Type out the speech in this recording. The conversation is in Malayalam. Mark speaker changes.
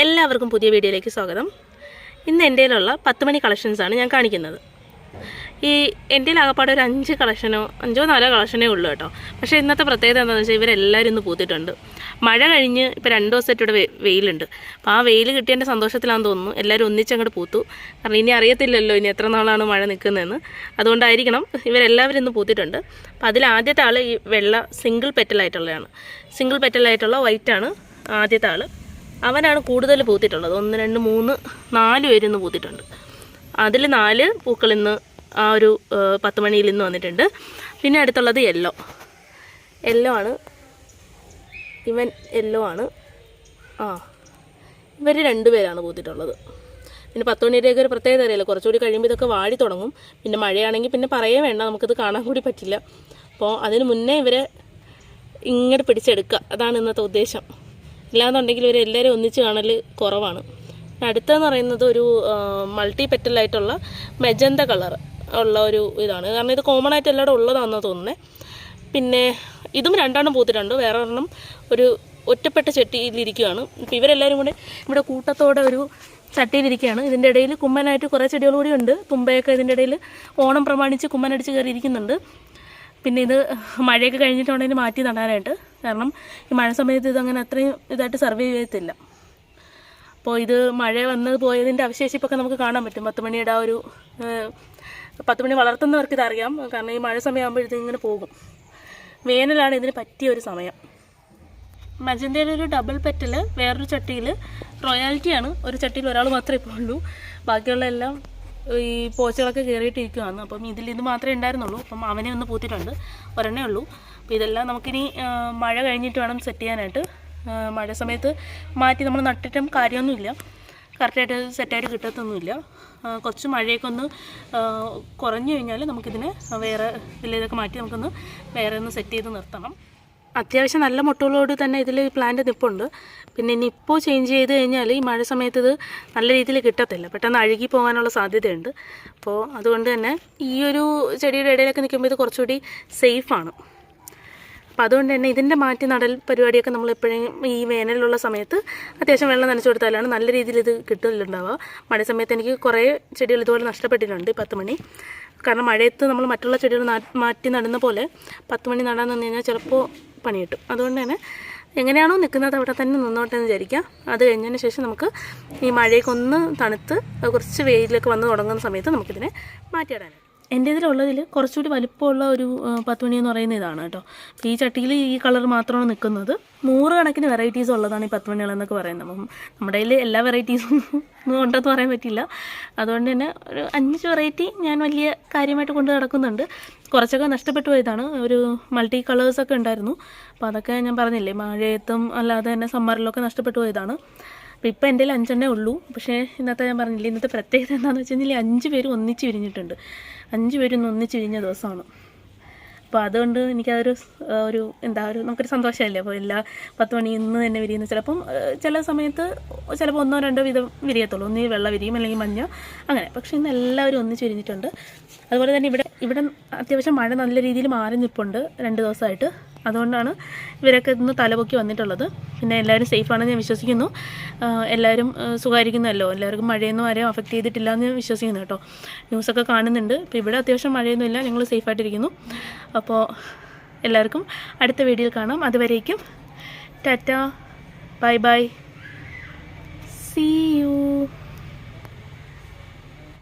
Speaker 1: എല്ലാവർക്കും പുതിയ വീഡിയോയിലേക്ക് സ്വാഗതം. ഇന്ന് എന്റെ കയ്യിലുള്ള പത്ത് മണി കളക്ഷൻസാണ് ഞാൻ കാണിക്കുന്നത്. ഈ എന്റെ ആകപ്പാടെ ഒരു അഞ്ച് കളക്ഷനോ അഞ്ചോ നാലോ കളക്ഷനേ ഉള്ളൂ കേട്ടോ. പക്ഷേ ഇന്നത്തെ പ്രത്യേകത എന്താണെന്ന് വെച്ചാൽ ഇവരെല്ലാവരും ഇന്ന് പൂത്തിട്ടുണ്ട്. മഴ കഴിഞ്ഞ് ഇപ്പോൾ രണ്ട് ദിവസമായിട്ട് ഇവിടെ വെയിലുണ്ട്. അപ്പോൾ ആ വെയിൽ കിട്ടിയതിന്റെ സന്തോഷത്തിലാണെന്ന് തോന്നുന്നു. എല്ലാവരും ഒന്നിച്ചങ്ങോട്ട് പൂത്തു. കാരണം ഇനി അറിയത്തില്ലല്ലോ ഇനി എത്ര നാളാണ് മഴ നിൽക്കുന്നതെന്ന് അതുകൊണ്ടായിരിക്കണം ഇവരെല്ലാവരും ഇന്ന് പൂത്തിട്ടുണ്ട്. അപ്പോൾ അതിൽ ആദ്യത്തെ ആൾ ഈ വെള്ള സിംഗിൾ പെറ്റലായിട്ടുള്ളതാണ് സിംഗിൾ പെറ്റലായിട്ടുള്ള വൈറ്റാണ് ആദ്യത്തെ ആൾ അവനാണ് കൂടുതൽ പൂത്തിട്ടുള്ളത് ഒന്ന് രണ്ട് മൂന്ന് നാല് പേര് ഇന്ന് പൂത്തിട്ടുണ്ട് അതിൽ നാല് പൂക്കൾ ഇന്ന് ആ ഒരു പത്ത് മണിയിൽ ഇന്ന് വന്നിട്ടുണ്ട്. പിന്നെ അടുത്തുള്ളത് യെല്ലോ. യെല്ലോ ആണ്. ഇവൻ യെല്ലോ ആണ്. ആ. ഇവർ രണ്ടുപേരാണ് പൂത്തിട്ടുള്ളത് പിന്നെ പത്ത് മണിയുടെയൊക്കെ ഒരു പ്രത്യേകത അറിയില്ല. കുറച്ചുകൂടി കഴിയുമ്പോൾ ഇതൊക്കെ വാടി തുടങ്ങും. പിന്നെ മഴയാണെങ്കിൽ പിന്നെ പറയേ വേണ്ട. നമുക്കിത് കാണാൻ കൂടി പറ്റില്ല. അപ്പോൾ അതിന് മുന്നേ ഇവരെ ഇങ്ങോട്ട് പിടിച്ചെടുക്കുക. അതാണ് ഇന്നത്തെ ഉദ്ദേശം. ഇല്ലാന്നുണ്ടെങ്കിൽ ഇവർ എല്ലാവരും ഒന്നിച്ച് കാണൽ കുറവാണ്. അടുത്തെന്ന് പറയുന്നത് ഒരു മൾട്ടി പെറ്റലായിട്ടുള്ള മെജന്ത കളർ ഉള്ള ഒരു ഇതാണ്. കാരണം ഇത് കോമൺ ആയിട്ട് എല്ലാവരും ഉള്ളതാണെന്ന് തോന്നുന്നത് പിന്നെ ഇതും രണ്ടെണ്ണം പൂത്തിട്ടുണ്ട്. വേറെ ഒരെണ്ണം ഒരു ഒറ്റപ്പെട്ട ചട്ടിയിലിരിക്കുകയാണ് ഇപ്പോൾ ഇവരെല്ലാവരും കൂടെ ഇവിടെ കൂട്ടത്തോടെ ഒരു ചട്ടിയിലിരിക്കുകയാണ് ഇതിന്റെ ഇടയിൽ കുമ്മനായിട്ട് കുറേ ചെടികൾ കൂടി ഉണ്ട്. തുമ്പയൊക്കെ ഇതിന്റെ ഇടയിൽ ഓണം പ്രമാണിച്ച് കുമ്മനടിച്ച് കയറിയിരിക്കുന്നുണ്ട്. പിന്നെ ഇത് മഴയൊക്കെ കഴിഞ്ഞിട്ടുണ്ടെങ്കിൽ മാറ്റി നടാനായിട്ട്. കാരണം ഈ മഴ സമയത്ത് ഇതങ്ങനെ അത്രയും ഇതായിട്ട് സർവേ ചെയ്യത്തില്ല. അപ്പോൾ ഇത് മഴ വന്ന് പോയതിന്റെ അവശേഷിപ്പൊക്കെ നമുക്ക് കാണാൻ പറ്റും. പത്ത് മണിയുടെ ആ ഒരു പത്ത് മണി വളർത്തുന്നവർക്ക് ഇതറിയാം കാരണം ഈ മഴ സമയമാകുമ്പോഴത്തേക്കും ഇങ്ങനെ പോകും. വേനലാണ് ഇതിന് പറ്റിയ ഒരു സമയം. മജന്തയുടെ ഒരു ഡബിൾ പെറ്റൽ വേറൊരു ചട്ടിയിൽ റോയാലിറ്റിയാണ് ഒരു ചട്ടിയിൽ ഒരാൾ മാത്രമേ ഇപ്പോൾ ഉള്ളൂ. ബാക്കിയുള്ള എല്ലാം ഈ പോച്ചകളൊക്കെ കയറിയിട്ടിരിക്കുകയാണ് അപ്പം ഇതിൽ ഇത് മാത്രമേ ഉണ്ടായിരുന്നുള്ളൂ. അപ്പം അവനെ ഒന്ന് പൂത്തിട്ടുണ്ട് ഒരെണ്ണേ ഉള്ളൂ. അപ്പോൾ ഇതെല്ലാം നമുക്കിനി മഴ കഴിഞ്ഞിട്ട് വേണം സെറ്റ് ചെയ്യാനായിട്ട്. മഴ സമയത്ത് മാറ്റി നമ്മൾ നട്ടിട്ടും കാര്യമൊന്നുമില്ല. കറക്റ്റായിട്ട് സെറ്റായിട്ട് കിട്ടത്തൊന്നുമില്ല. കുറച്ച് മഴയൊക്കെ ഒന്ന് കുറഞ്ഞു കഴിഞ്ഞാൽ നമുക്കിതിനെ വേറെ ഇതിലേതൊക്കെ മാറ്റി നമുക്കൊന്ന് വേറെ ഒന്ന് സെറ്റ് ചെയ്ത് നിർത്തണം. അത്യാവശ്യം നല്ല മുട്ടകളോട് തന്നെ ഇതിൽ പ്ലാന്റ് നിപ്പുണ്ട്. പിന്നെ ഇനി ഇപ്പോൾ ചേഞ്ച് ചെയ്ത് കഴിഞ്ഞാൽ ഈ മഴ സമയത്ത് ഇത് നല്ല രീതിയിൽ കിട്ടത്തില്ല. പെട്ടെന്ന് അഴുകി പോകാനുള്ള സാധ്യതയുണ്ട്. അപ്പോൾ അതുകൊണ്ട് തന്നെ ഈ ഒരു ചെടിയുടെ ഇടയിലൊക്കെ നിൽക്കുമ്പോൾ ഇത് കുറച്ചുകൂടി സേഫാണ് അപ്പോൾ അതുകൊണ്ട് തന്നെ ഇതിന്റെ മാറ്റി നടൽ പരിപാടിയൊക്കെ നമ്മൾ എപ്പോഴും ഈ വേനലുള്ള സമയത്ത് അത്യാവശ്യം വെള്ളം നനച്ചു കൊടുത്താലാണ് നല്ല രീതിയിൽ ഇത് കിട്ടലുണ്ടാവുക. മഴ സമയത്ത് എനിക്ക് കുറേ ചെടികൾ ഇതുപോലെ നഷ്ടപ്പെട്ടിട്ടുണ്ട് പത്ത് മണി. കാരണം മഴയത്ത് നമ്മൾ മറ്റുള്ള ചെടികൾ മാറ്റി നടുന്ന പോലെ പത്ത് മണി നടാൻ നിന്ന് കഴിഞ്ഞാൽ ചിലപ്പോൾ പണി കിട്ടും അതുകൊണ്ട് തന്നെ എങ്ങനെയാണോ നിൽക്കുന്നത് അവിടെ തന്നെ നിന്നോട്ടെ എന്ന് വിചാരിക്കാം അത് കഴിഞ്ഞതിന് ശേഷം നമുക്ക് ഈ മഴയൊക്കെ ഒന്ന് തണുത്ത് കുറച്ച് വെയിലൊക്കെ വന്ന് തുടങ്ങുന്ന സമയത്ത് നമുക്കിതിനെ മാറ്റിയിടാനാണ് എന്റെ ഇതിലുള്ളതിൽ കുറച്ചുകൂടി വലിപ്പമുള്ള ഒരു പത്ത് മണി എന്ന് പറയുന്ന ഇതാണ് കേട്ടോ. ഈ ചട്ടിയിൽ ഈ കളർ മാത്രമാണ് നിൽക്കുന്നത്. നൂറുകണക്കിന് വെറൈറ്റീസ് ഉള്ളതാണ് ഈ പത്ത് മണികളെന്നൊക്കെ പറയുന്നത്. അപ്പം നമ്മുടെ കയ്യിൽ എല്ലാ വെറൈറ്റീസും ഒന്നും ഉണ്ടെന്ന് പറയാൻ പറ്റില്ല. അതുകൊണ്ട് തന്നെ ഒരു അഞ്ച് വെറൈറ്റി ഞാൻ വലിയ കാര്യമായിട്ട് കൊണ്ട് നടക്കുന്നുണ്ട്. കുറച്ചൊക്കെ നഷ്ടപ്പെട്ടു പോയതാണ്. ഒരു മൾട്ടി കളേഴ്സൊക്കെ ഉണ്ടായിരുന്നു. അപ്പോൾ അതൊക്കെ ഞാൻ പറഞ്ഞില്ലേ മഴയത്തും അല്ലാതെ തന്നെ സമ്മറിലൊക്കെ നഷ്ടപ്പെട്ടു പോയതാണ്. അപ്പോൾ ഇപ്പോൾ എന്റെ അഞ്ചെണ്ണേ ഉള്ളൂ. പക്ഷേ ഇന്നത്തെ ഞാൻ പറഞ്ഞില്ല ഇന്നത്തെ പ്രത്യേകത എന്താണെന്ന് വെച്ച് കഴിഞ്ഞാൽ അഞ്ച് പേര് ഒന്നിച്ച് വിരിഞ്ഞിട്ടുണ്ട്. അഞ്ച് പേരും ഇന്ന് ഒന്നിച്ച് വിരിഞ്ഞ ദിവസമാണ്. അപ്പോൾ അതുകൊണ്ട് എനിക്കതൊരു ഒരു എന്താ ഒരു നമുക്കൊരു സന്തോഷമല്ലേ? അപ്പോൾ എല്ലാ പത്ത് മണി ഇന്ന് തന്നെ വിരിയുന്ന ചിലപ്പം ചില സമയത്ത് ചിലപ്പോൾ ഒന്നോ രണ്ടോ വിധം വിരിയത്തുള്ളൂ. ഒന്നീ വെള്ള വിരിയും അല്ലെങ്കിൽ മഞ്ഞ അങ്ങനെ. പക്ഷേ ഇന്ന് എല്ലാവരും ഒന്നിച്ച് വിരിഞ്ഞിട്ടുണ്ട്. അതുപോലെ തന്നെ ഇവിടെ ഇവിടെ അത്യാവശ്യം മഴ നല്ല രീതിയിൽ മാറി നിൽപ്പുണ്ട് രണ്ട് ദിവസമായിട്ട്. അതുകൊണ്ടാണ് ഇവരൊക്കെ ഇന്ന് തലപൊക്കി വന്നിട്ടുള്ളത്. പിന്നെ എല്ലാവരും സേഫാണെന്ന് ഞാൻ വിശ്വസിക്കുന്നു. എല്ലാവരും സുഖമായിരിക്കുന്നല്ലോ എല്ലാവർക്കും മഴയൊന്നും ആരെയും അഫക്റ്റ് ചെയ്തിട്ടില്ല എന്ന് ഞാൻ വിശ്വസിക്കുന്നു കേട്ടോ. ന്യൂസൊക്കെ കാണുന്നുണ്ട്. ഇപ്പോൾ ഇവിടെ അത്യാവശ്യം മഴയൊന്നുമില്ല ഞങ്ങൾ സേഫായിട്ടിരിക്കുന്നു. അപ്പോൾ എല്ലാവർക്കും അടുത്ത വീഡിയോയിൽ കാണാം. അതുവരേക്കും ടാറ്റ. Bye bye. സീ